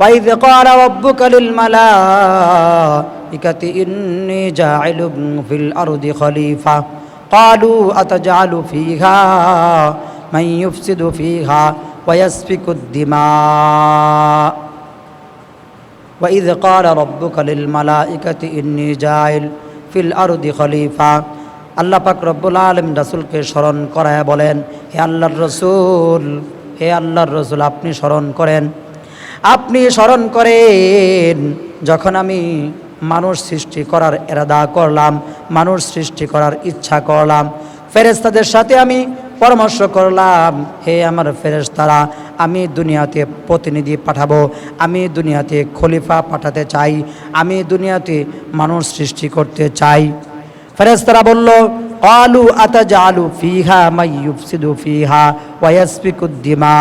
وإذ قال ربك للملائكة إني جاعل في الأرض خليفة قالوا أتجعل فيها من يفسد فيها ويسفك الدماء وإذ قال ربك للملائكة إني جاعل في الأرض خليفة আল্লাহ পাক রব্বুল আলম রাসুলকে স্মরণ করায় বলেন হে আল্লাহর রসুল হে আল্লাহর রসুল আপনি স্মরণ করেন আপনি স্মরণ করেন, যখন আমি মানুষ সৃষ্টি করার এরাদা করলাম, মানুষ সৃষ্টি করার ইচ্ছা করলাম ফেরেস্তাদের সাথে আমি পরামর্শ করলাম, হে আমার ফেরেস্তারা আমি দুনিয়াতে প্রতিনিধি পাঠাবো, আমি দুনিয়াতে খলিফা পাঠাতে চাই, আমি দুনিয়াতে মানুষ সৃষ্টি করতে চাই। ফেরেস্তারা বলল, আলু আতাজা আলু ফিহা মাইয়ুফসিদু ফিহা ওয়াসফিকুদ্দিমা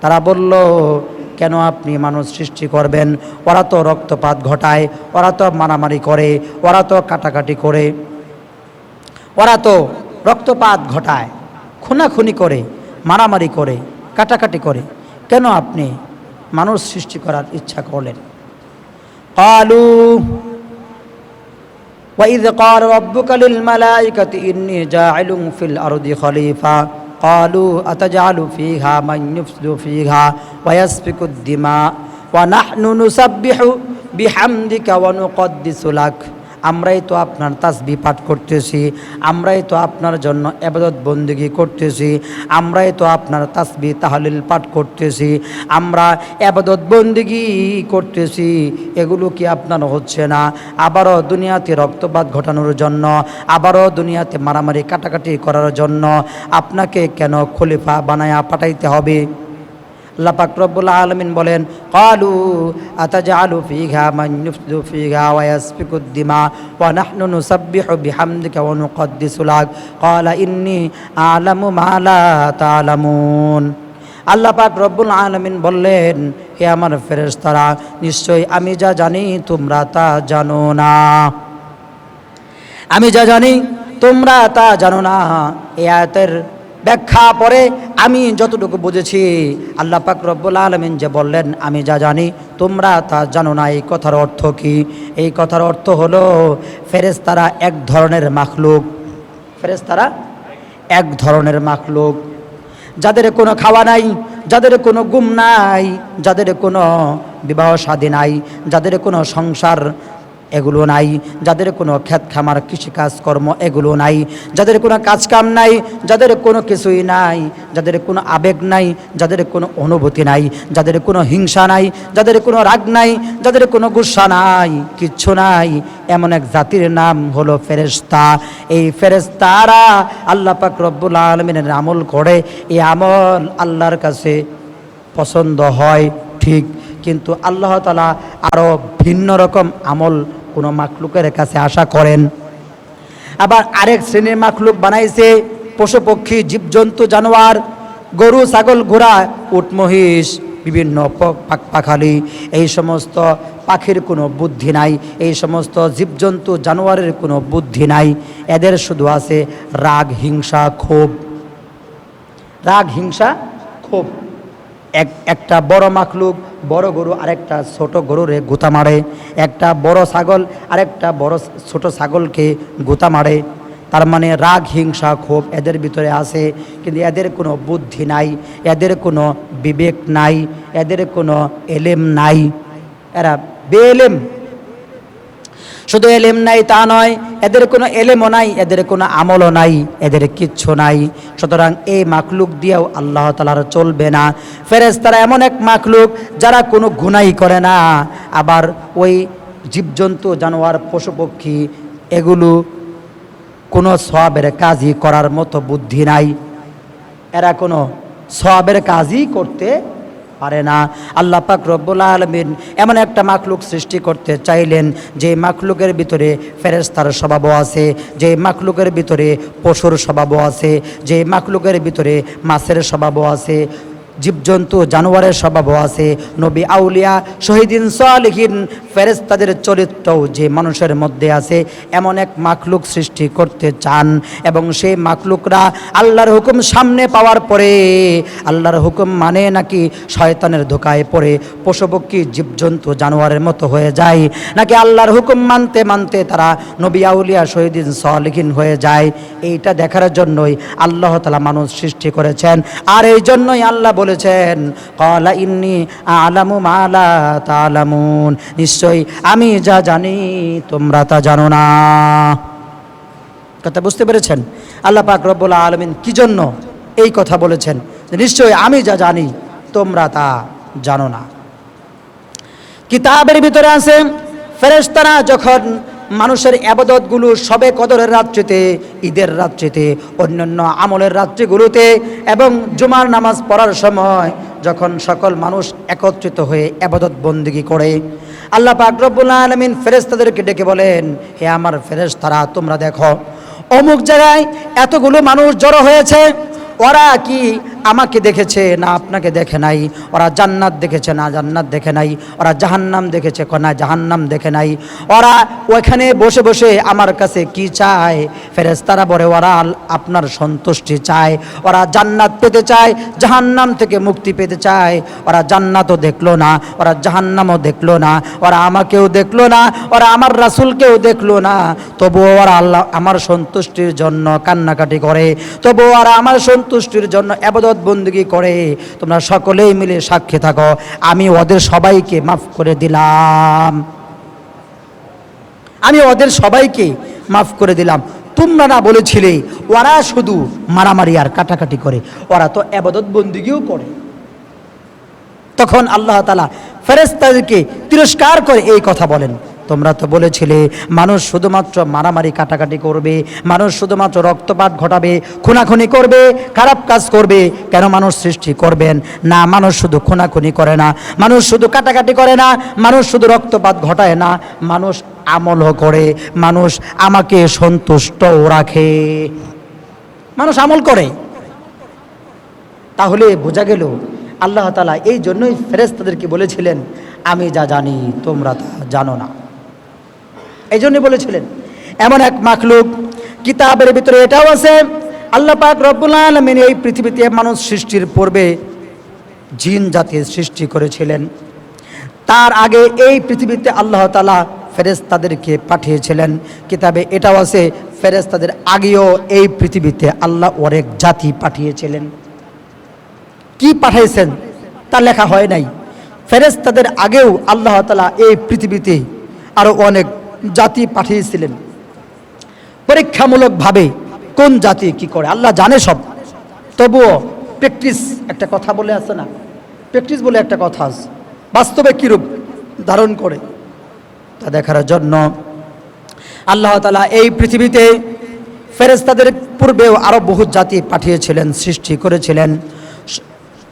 তারা বলল কেন আপনি মানুষ সৃষ্টি করবেন ওরা তো রক্তপাত ঘটায় ওরা তো মারামারি করে ওরা তো কাটাকাটি করে ওরা তো রক্তপাত ঘটায় খুনাখুনি করে মারামারি করে কাটাকাটি করে কেন আপনি মানুষ সৃষ্টি করার ইচ্ছা করলেন কালু وإذ قال ربك للملائكة إني جاعل في الأرض خليفة قالوا أتجعل فيها من يفسد فيها ويسفك الدماء ونحن نسبح بحمدك ونقدس لك. আমরাই তো আপনার তাসবি পাঠ করতেছি, আমরাই তো আপনার জন্য এবাদত বন্দিগি করতেছি, আমরাই তো আপনার তাসবি তাহলিল পাঠ করতেছি, আমরা এবাদত বন্দিগি করতেছি, এগুলো কি আপনার হচ্ছে না? আবারও দুনিয়াতে রক্তপাত ঘটানোর জন্য, আবারও দুনিয়াতে মারামারি কাটাকাটি করার জন্য আপনাকে কেন খলিফা বানায়া পাঠাইতে হবে? আল্লাহ পাক রব্বুল আলামিন বলেন ক্বালু আতাজআলু ফীহা মান ইউফসিদু ফীহা ওয়া ইয়াসফিকু দিমা ওয়া নাহনু নুসাব্বিহু বিহামদিকা ওয়া নুকদ্দিসু লাক। ক্বালা ইন্নী আ'লামু মা তা'লামুন আল্লাহ পাক রব্বুল আলামিন বললেন, হে আমার ফেরেশতারা, নিশ্চয়ই আমি যা জানি তোমরা তা জানো না। আমি যা জানি তোমরা তা জানো না। এ আয়াতের ব্যাখ্যা পরে আমি যতটুকু বুঝেছি, আল্লাহ পাক রব্বুল আলমিন যে বললেন, আমি যা জানি, তোমরা তা জানো না। এই কথার অর্থ কি? এই কথার অর্থ হলো, ফেরেশতারা এক ধরনের মাখলুক। ফেরেশতারা এক ধরনের মাখলুক। যাদের কোনো খাওয়া নাই, যাদের কোনো গুম নাই, যাদের কোনো বিবাহ শাদী নাই, যাদের কোনো সংসার এগুলো নাই। যাদের কোনো ক্ষেত খামার, কৃষিকাজ কর্ম এগুলো নাই। যাদের কোনো কাজকাম নাই, যাদের কোনো কিছুই নাই, যাদের কোনো আবেগ নাই, যাদের কোনো অনুভূতি নাই, যাদের কোনো হিংসা নাই, যাদের কোনো রাগ নাই, যাদের কোনো গুসা নাই, কিচ্ছু নাই। এমন এক জাতির নাম হলো ফেরেশতা। এই ফেরেশতারা আল্লাহ পাক রব্বুল আলমিনের আমল করে। এই আমল আল্লাহর কাছে পছন্দ হয়, ঠিক। কিন্তু আল্লাহ তালা আরও ভিন্ন রকম আমল কোনো মাকলুকের কাছে আশা করেন। আবার আরেক শ্রেণির মাকলুক বানাইছে পশু পক্ষী জীবজন্তু, জানোয়ার, গরু, ছাগল, ঘোড়া, উট, মহিষ, বিভিন্ন পাখালি। এই সমস্ত পাখির কোনো বুদ্ধি নাই, এই সমস্ত জীবজন্তু, জানোয়ারের কোনো বুদ্ধি নাই। এদের শুধু আছে রাগ, হিংসা, ক্ষোভ। রাগ, হিংসা, ক্ষোভ। এক, একটা বড় মাখলুক, বড় গরু, আরেকটা ছোট গরুরে গুতা মারে। একটা বড় ছাগল, আরেকটা বড় ছোট ছাগলকে গুতা মারে। তার মানে রাগ, হিংসা ক্ষোভ এদের ভিতরে আছে, কিন্তু এদের কোনো বুদ্ধি নাই, এদের কোনো বিবেক নাই, এদের কোনো এলেম নাই। এরা বেএলেম। শুধু এলেম নাই, তা নয়, এদের কোনো এলেমও নাই, এদের কোনো আমলও নাই, এদের কিচ্ছু নাই। সুতরাং এই মাখলুক দিয়েও আল্লাহ তালার চলবে না। ফেরেজ তারা এমন এক মাখলুক যারা কোনো গুনাই করে না। আবার ওই জীবজন্তু, জানোয়ার, পশু পক্ষী, এগুলো কোনো সবের কাজই করার মতো বুদ্ধি নাই। এরা কোনো সবের কাজই করতে পারে না। আল্লাহ পাক রব্বুল আলমিন এমন একটা মাখলুক সৃষ্টি করতে চাইলেন, যে মাখলুকের ভিতরে ফেরেস্তার স্বভাবও আছে, যে মাখলুকের ভিতরে পশুর স্বভাবও আছে, যে মাখলুকের ভিতরে মাছের স্বভাবও আছে। জীবজন্তু জানোয়ারের স্বভাবও আছে। নবী আউলিয়া শহীদিন সালেহিন ফেরেস্তাদের চরিত্রও যে মানুষের মধ্যে আছে, এমন এক মাখলুক সৃষ্টি করতে চান এবং সেই মাখলুকরা আল্লাহর হুকুম সামনে পাওয়ার পরে, আল্লাহর হুকুম মানে নাকি শয়তানের ধোকায় পড়ে পশুপক্ষী জীবজন্তু জানোয়ারের মতো হয়ে যায়, নাকি আল্লাহর হুকুম মানতে মানতে তারা নবী আউলিয়া শহীদিন সালেহিন হয়ে যায়। এইটা দেখার জন্যই আল্লাহ তালা মানুষ সৃষ্টি করেছেন। আর এই জন্যই আল্লাহ বলেছেন, কলা ইন্নি আলামু মালা তালামুন। নিশ্চয়ই আমি যা জানি, তোমরা তা জানো না। কথা বুঝতে পেরেছেন? আল্লাহ পাক রব্বুল আলমিন কি জন্য এই কথা বলেছেন? নিশ্চয়ই আমি যা জানি, তোমরা তা জানো না। কিতাবের ভিতরে আছে ফেরেস্তারা যখন মানুষের আবাদতগুলো সবে কদরের রাত্রিতে, ঈদের রাত্রিতে, অন্যান্য আমলের রাত্রিগুলোতে এবং জুমার নামাজ পড়ার সময় যখন সকল মানুষ একত্রিত হয়ে আবাদত বন্দিগি করে। আল্লাহ পাক রব্বুল আলমিন ফেরেশতাদেরকে ডেকে বলেন, হে আমার ফেরেশতারা, তোমরা দেখো, অমুক জায়গায় এতগুলো মানুষ জড়ো হয়েছে, ওরা কি আমাকে দেখেছে, না আপনাকে দেখে নাই। ওরা জান্নাত দেখেছে, না জান্নাত দেখে নাই। ওরা জাহান্নাম দেখেছে না জাহান্নাম দেখে নাই। ওরা ওখানে বসে বসে আমার কাছে কি চায়? ফেরেস্তারা বলে, ওরা আপনার সন্তুষ্টি চায়। ওরা জান্নাত পেতে চায়, জাহান্নাম থেকে মুক্তি পেতে চায়। ওরা জান্নাতও দেখল না, ওরা জাহান্নামও দেখল না। ওরা আমাকেও দেখল না, ওরা আমার রাসুলকেও দেখল না। তবুও ওরা আল্লাহ আমার সন্তুষ্টির জন্য কান্নাকাটি করে। তবুও ওরা আমার সন্তুষ্টির জন্য আবাদত বন্দুকি করে, তোমরা সকলেই মিলে সাক্ষী থাকো। আমি ওদের সবাইকে মাফ করে দিলাম। আমি ওদের সবাইকে মাফ করে দিলাম। তোমরা না বলেছিলে, ওরা শুধু মারামারি আর কাটাকাটি করে, ওরা তো আবাদত বন্দিগিও করে। তখন আল্লাহ তালা ফেরেস্তাদেরকে তিরস্কার করে এই কথা বলেন। তোমরা তো বলেছিলে, মানুষ শুধুমাত্র মারামারি কাটাকাটি করবে, মানুষ শুধুমাত্র রক্তপাত ঘটাবে, খুনাখুনি করবে, খারাপ কাজ করবে, কেন মানুষ সৃষ্টি করবেন? না, মানুষ শুধু খুনাখুনি করে না, মানুষ শুধু কাটাকাটি করে না, মানুষ শুধু রক্তপাত ঘটায় না, মানুষ আমলও করে, মানুষ আমাকে সন্তুষ্টও রাখে। মানুষ আমল করে। তাহলে বোঝা গেল, আল্লাহ তালা এই জন্যই ফেরেস্তাদেরকে বলেছিলেন, আমি যা জানি তোমরা তা জানো না। এই জন্যই বলেছিলেন, এমন এক মাখলুক কিতাবের ভিতরে এটাও আছে, আল্লাহ পাক রব্বুল আলমিন এই পৃথিবীতে মানুষ সৃষ্টির পূর্বে জিন জাতির সৃষ্টি করেছিলেন। তার আগে এই পৃথিবীতে আল্লাহ তালা ফেরেস্তাদেরকে পাঠিয়েছিলেন। কিতাবে এটাও আছে ফেরেস্তাদের আগেও এই পৃথিবীতে আল্লাহ অনেক জাতি পাঠিয়েছিলেন। কি পাঠাইছেন তা লেখা হয় নাই। ফেরেস্তাদের আগেও আল্লাহ তালা এই পৃথিবীতে আরও অনেক জাতি পাঠিয়েছিলেন। পরীক্ষামূলকভাবে কোন জাতি কি করে? আল্লাহ জানে সব। তবুও প্র্যাকটিস একটা কথা বলে আছে না? প্র্যাকটিস বলে একটা কথা আছে। বাস্তবে কীরূপ ধারণ করে? তা দেখার জন্য আল্লাহ তালা এই পৃথিবীতে ফেরেস্তাদের পূর্বেও আরও বহু জাতি পাঠিয়েছিলেন, সৃষ্টি করেছিলেন।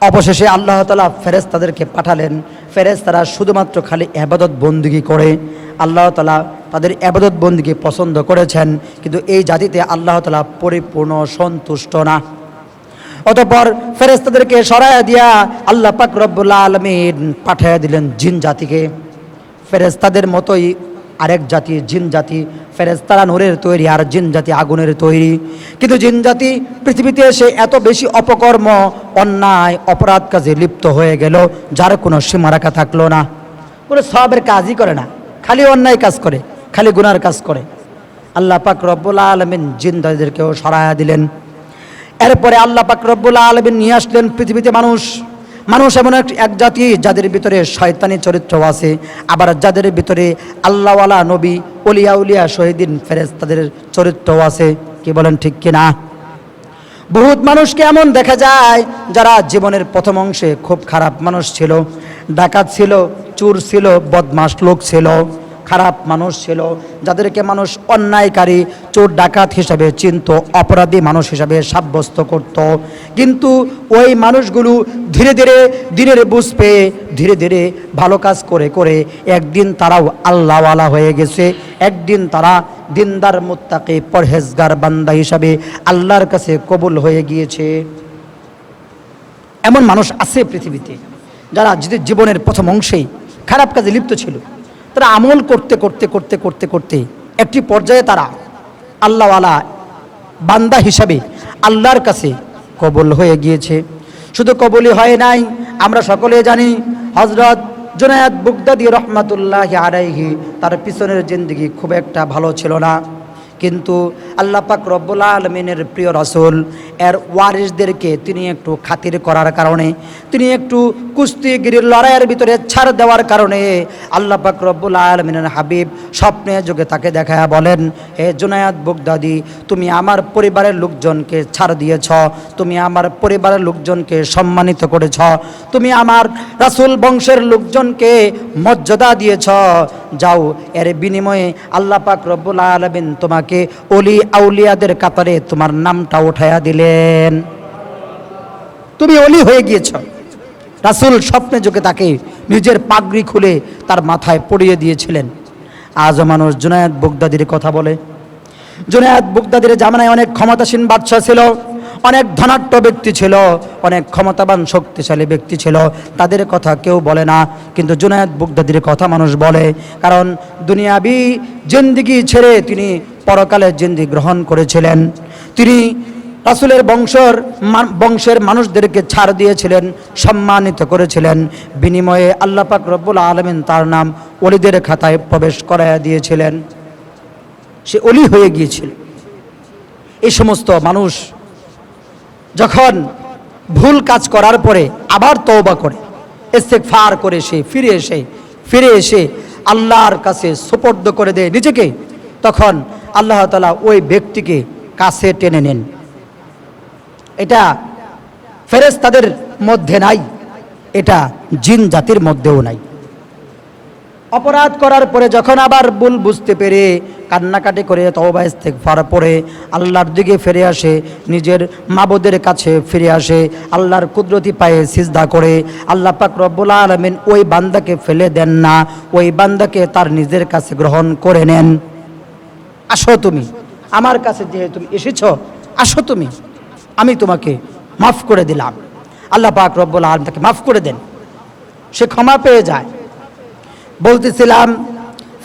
অবশেষে আল্লাহ তালা ফেরেস্তাদেরকে পাঠালেন। ফেরেস্তারা শুধুমাত্র খালি আবাদত বন্দিগি করে আল্লাহ তালা তাদের আবাদত বন্দিকে পছন্দ করেছেন, কিন্তু এই জাতিতে আল্লাহ তালা পরিপূর্ণ সন্তুষ্ট না। অতঃপর ফেরেস্তাদেরকে সরাইয়া দিয়া আল্লাহ পাক রব্বুল্লা আলমিন পাঠাইয়া দিলেন জিন জাতিকে। ফেরেস্তাদের মতোই আরেক জাতি জিন জাতি ফেরেস্তারা নূরের তৈরি আর জিন জাতি আগুনের তৈরি। কিন্তু জিন জাতি পৃথিবীতে এসে এত বেশি অপকর্ম, অন্যায়, অপরাধ কাজে লিপ্ত হয়ে গেল, যার কোনো সীমারেখা থাকল না। কোনো সবের কাজই করে না, খালি অন্যায় কাজ করে। খালি গুনার কাজ করে। আল্লাহ পাক রব্বুল আলমিন জিন জাতিদেরকেও সরাইয়া দিলেন। এরপরে আল্লাহ পাক রব্বুল আলমিন নিয়ে আসলেন পৃথিবীতে মানুষ। মানুষ এমন এক জাতি যাদের ভিতরে শয়তানি চরিত্র আছে। আবার যাদের ভিতরে আল্লাহওয়ালা নবী অলিয়া উলিয়া শহীদিন ফেরেজ তাদের চরিত্র আছে। কি বলেন ঠিক কিনা? বহুত মানুষকে এমন দেখা যায় যারা জীবনের প্রথম অংশে খুব খারাপ মানুষ ছিল। ডাকাত ছিল, চুর ছিল বদমাস লোক ছিল। খারাপ মানুষ ছিল, যাদেরকে মানুষ অন্যায়কারী, চোর ডাকাত হিসাবে চিনত, অপরাধী মানুষ হিসাবে সাব্যস্ত করত। কিন্তু ওই মানুষগুলো ধীরে ধীরে দিনের বুঝ পেয়ে ধীরে ধীরে ভালো কাজ করে করে একদিন তারাও আল্লাহওয়ালা হয়ে গেছে। একদিন তারা দিনদার, মুত্তাকে, পরহেজগার বান্দা হিসাবে আল্লাহর কাছে কবুল হয়ে গিয়েছে। এমন মানুষ আছে পৃথিবীতে যারা জীবনের প্রথম অংশেই খারাপ কাজে লিপ্ত ছিল। তারা আমল করতে করতে করতে করতে করতে একটি পর্যায়ে তারা আল্লাহওয়ালা বান্দা হিসাবে আল্লাহর কাছে কবল হয়ে গিয়েছে। শুধু কবলই হয় নাই, আমরা সকলে জানি হজরত জুনায়াদ বুগদাদি রহমাতুল্লাহ আলাইহি তার পিছনের জিন্দগি খুব একটা ভালো ছিল না। কিন্তু আল্লাহ পাক রব্বুল আলমিনের প্রিয় রসুল এর ওয়ারিসদেরকে তিনি একটু খাতির করার কারণে, তিনি একটু কুস্তিগিরির লড়াইয়ের ভিতরে ছাড় দেওয়ার কারণে আল্লাহ পাক রব্বুল আলমিনের হাবিব স্বপ্নে যোগে তাকে দেখায় বলেন, হে জুনায়াত বুগদাদি, তুমি আমার পরিবারের লোকজনকে ছাড় দিয়েছ, তুমি আমার পরিবারের লোকজনকে সম্মানিত করেছ, তুমি আমার রাসুল বংশের লোকজনকে মর্যাদা দিয়েছ, যাও, এর বিনিময়ে আল্লাহ পাক আলমিন তোমাকে অলি আউলিয়াদের কাতারে তোমার নামটা উঠাইয়া দিলেন তুমি অলি হয়ে গিয়েছ। রাসুল স্বপ্নে যোগে তাকে নিজের পাগড়ি খুলে তার মাথায় পড়িয়ে দিয়েছিলেন। আজও মানুষ জুনায়দ বুগদাদির কথা বলে। জুনায়দ বুগদাদির জামানায় অনেক ক্ষমতাসীন বাদশাহ ছিল, অনেক ধনাঢ্য ব্যক্তি ছিল, অনেক ক্ষমতাবান, শক্তিশালী ব্যক্তি ছিল। তাদের কথা কেউ বলে না, কিন্তু জুনায়দ বুগদাদির কথা মানুষ বলে, কারণ দুনিয়াবি জিন্দিগি ছেড়ে তিনি পরকালের জিন্দি গ্রহণ করেছিলেন। তিনি রাসুলের বংশর বংশের মানুষদেরকে ছাড় দিয়েছিলেন, সম্মানিত করেছিলেন। বিনিময়ে আল্লাহ পাক রব্বুল আলমিন তার নাম অলিদের খাতায় প্রবেশ করাইয়া দিয়েছিলেন। সে অলি হয়ে গিয়েছিল। এই সমস্ত মানুষ যখন ভুল কাজ করার পরে আবার তওবা করে ফার করে সে ফিরে এসে ফিরে এসে আল্লাহর কাছে সুপর্দ করে দেয় নিজেকে, তখন আল্লাহ তালা ওই ব্যক্তিকে কাছে টেনে নেন। এটা ফেরেশতাদের মধ্যে নাই, এটা জিন জাতির মধ্যেও নাই। অপরাধ করার পরে যখন আবার ভুল বুঝতে পেরে কান্নাকাটি করে তওবা ইস্তেগফার পরে আল্লাহর দিকে ফিরে আসে, নিজের মাবুদের কাছে ফিরে আসে, আল্লাহর কুদরতি পায়ে সিজদা করে, আল্লাহ পাক রব্বুল আলামিন ওই বান্দাকে ফেলে দেন না, ওই বান্দাকে তার নিজের কাছে গ্রহণ করে নেন। আসো তুমি, আমার কাছে যেহেতু এসেছ, আসো তুমি। আমি তোমাকে মাফ করে দিলাম। আল্লাহ পাক রব্বুল আলম তাকে মাফ করে দেন। সে ক্ষমা পেয়ে যায়। বলতেছিলাম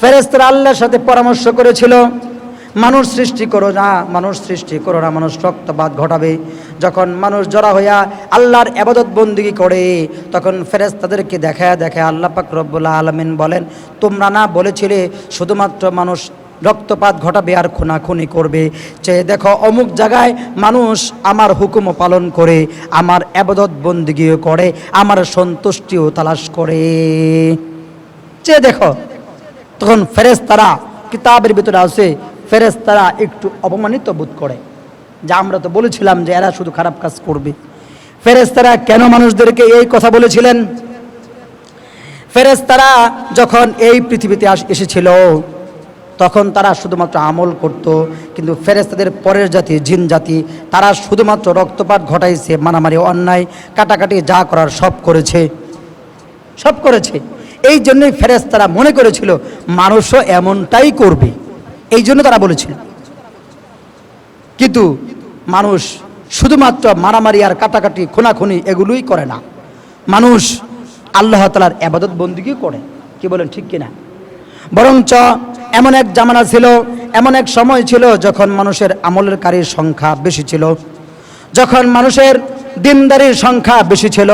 ফেরেস্তরা আল্লাহর সাথে পরামর্শ করেছিল, মানুষ সৃষ্টি করো না, মানুষ সৃষ্টি করো না, মানুষ রক্তপাত ঘটাবে। যখন মানুষ জড়া হইয়া আল্লাহর আবাদত বন্দিগি করে, তখন ফেরেস্তাদেরকে দেখায় দেখায় আল্লাহ পাক রব্বুল্লাহ আলমিন বলেন, তোমরা না বলেছিলে শুধুমাত্র মানুষ রক্তপাত ঘটাবে আর খুনাখুনি করবে। চেয়ে দেখো, অমুক জায়গায় মানুষ আমার হুকুম পালন করে, আমার আবাদত বন্দিগিও করে, আমার সন্তুষ্টিও তালাশ করে। চেয়ে দেখো, তখন ফেরেস তারা কিতাবের ভিতরে আসে ফেরেস তারা একটু অপমানিত বোধ করে। যে আমরা তো বলেছিলাম যে এরা শুধু খারাপ কাজ করবে। ফেরেস তারা কেন মানুষদেরকে এই কথা বলেছিলেন? ফেরেস তারা যখন এই পৃথিবীতে এসেছিল তখন তারা শুধুমাত্র আমল করত, কিন্তু ফেরেস্তাদের পরের জাতি, জিন জাতি, তারা শুধুমাত্র রক্তপাত ঘটাইছে, মারামারি, অন্যায়, কাটাকাটি যা করার সব করেছে। সব করেছে। এই জন্যই ফেরেস্তারা মনে করেছিল, মানুষও এমনটাই করবে। এই জন্য তারা বলেছিল। কিন্তু মানুষ শুধুমাত্র মারামারি আর কাটাকাটি, খুনাখুনি এগুলোই করে না। মানুষ আল্লাহ তালার আবাদত বন্দিগি করে। কি বলেন, ঠিক কিনা? বরঞ্চ এমন এক জামানা ছিল, এমন এক সময় ছিল যখন মানুষের আমলের কারীর সংখ্যা বেশি ছিল। যখন মানুষের দিনদারির সংখ্যা বেশি ছিল,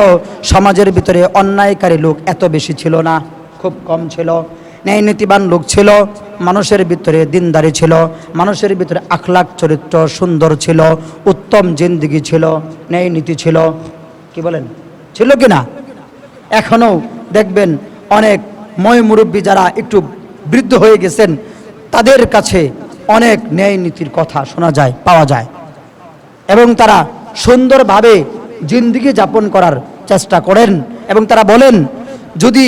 সমাজের ভিতরে অন্যায়কারী লোক এত বেশি ছিল না, খুব কম ছিল। ন্যায় নীতিবান লোক ছিল, মানুষের ভিতরে দিনদারি ছিল, মানুষের ভিতরে আখলাক চরিত্র সুন্দর ছিল, উত্তম জিন্দিগি ছিল, ন্যায় নীতি ছিল। কি বলেন? ছিল কি না? এখনও দেখবেন অনেক ময় মুরব্বী যারা একটু বৃদ্ধ হয়ে গেছেন, তাদের কাছে অনেক ন্যায় নীতির কথা শোনা যায়, পাওয়া যায়। এবং তারা সুন্দরভাবে জিন্দিগি যাপন করার চেষ্টা করেন এবং তারা বলেন, যদি